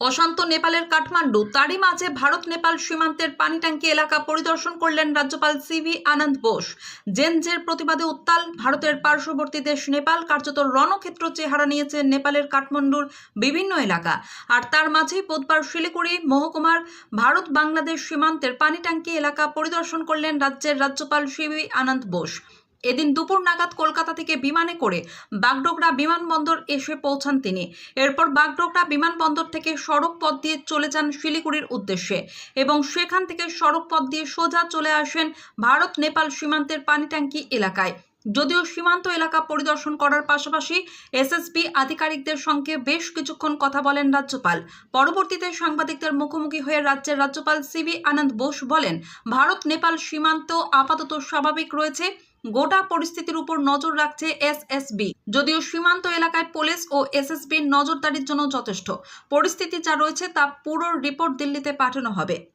অশান্ত নেপালের কাঠমান্ডু। তারই মাঝে ভারত নেপাল সীমান্তের পানিট্যাঙ্কি এলাকা পরিদর্শন করলেন রাজ্যপাল সিভি আনন্দ বোস। জেনজের প্রতিবাদে উত্তাল ভারতের পার্শ্ববর্তী দেশ নেপাল, কার্যত রণক্ষেত্র চেহারা নিয়েছে নেপালের কাঠমান্ডুর বিভিন্ন এলাকা। আর তার মাঝেই বুধবার শিলিগুড়ি মহকুমার ভারত বাংলাদেশ সীমান্তের পানিট্যাঙ্কি এলাকা পরিদর্শন করলেন রাজ্যের রাজ্যপাল সিভি আনন্দ বোস। এদিন দুপুর নাগাদ কলকাতা থেকে বিমানে করে বাগডোগরা বিমানবন্দর এসে পৌঁছান তিনি। এরপর বাগডোগরা বিমানবন্দর থেকে সড়ক পথ দিয়ে চলে যান শিলিগুড়ির উদ্দেশ্যে এবং সেখান থেকে সড়ক পথ দিয়ে সোজা চলে আসেন ভারত নেপাল সীমান্তের পানিট্যাঙ্কি এলাকায়। যদিও সীমান্ত এলাকা পরিদর্শন করার পাশাপাশি এসএসবি আধিকারিকদের সঙ্গে বেশ কিছুক্ষণ কথা বলেন রাজ্যপাল। পরবর্তীতে সাংবাদিকদের মুখোমুখি হয়ে রাজ্যের রাজ্যপাল সিবি আনন্দ বোস বলেন, ভারত, নেপাল সীমান্ত আপাতত স্বাভাবিক রয়েছে। গোটা পরিস্থিতির উপর নজর রাখছে এসএসবি। যদিও সীমান্ত এলাকায় পুলিশ ও এসএসবির নজরদারির জন্য যথেষ্ট। পরিস্থিতি যা রয়েছে তা পুরো রিপোর্ট দিল্লিতে পাঠানো হবে।